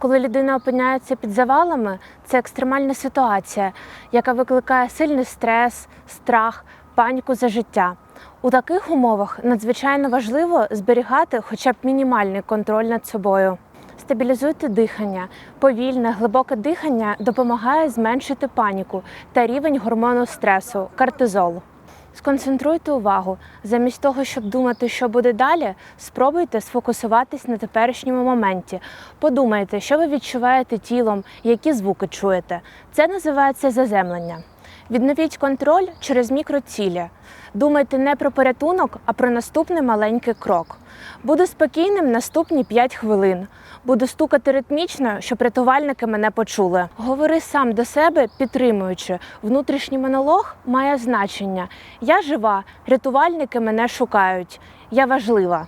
Коли людина опиняється під завалами, це екстремальна ситуація, яка викликає сильний стрес, страх, паніку за життя. У таких умовах надзвичайно важливо зберігати хоча б мінімальний контроль над собою. Стабілізуйте дихання. Повільне, глибоке дихання допомагає зменшити паніку та рівень гормону стресу кортизолу. Сконцентруйте увагу. Замість того, щоб думати, що буде далі, спробуйте сфокусуватись на теперішньому моменті. Подумайте, що ви відчуваєте тілом, які звуки чуєте. Це називається заземлення. Відновіть контроль через мікроцілі. Думайте не про порятунок, а про наступний маленький крок. Буду спокійним наступні 5 хвилин. Буду стукати ритмічно, щоб рятувальники мене почули. Говори сам до себе, підтримуючи. Внутрішній монолог має значення. Я жива, рятувальники мене шукають. Я важлива.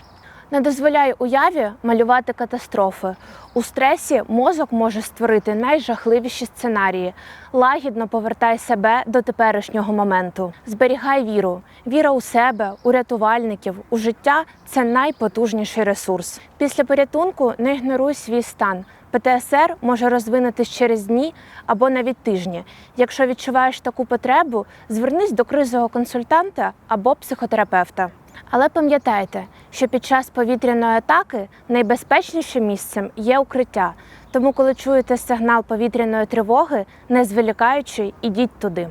Не дозволяй уяві малювати катастрофи. У стресі мозок може створити найжахливіші сценарії. Лагідно повертай себе до теперішнього моменту. Зберігай віру. Віра у себе, у рятувальників, у життя це найпотужніший ресурс. Після порятунку не ігноруй свій стан. ПТСР може розвинутись через дні або навіть тижні. Якщо відчуваєш таку потребу, звернись до кризового консультанта або психотерапевта. Але пам'ятайте, що під час повітряної атаки найбезпечнішим місцем є укриття. Тому, коли чуєте сигнал повітряної тривоги, не зволікаючи, ідіть туди.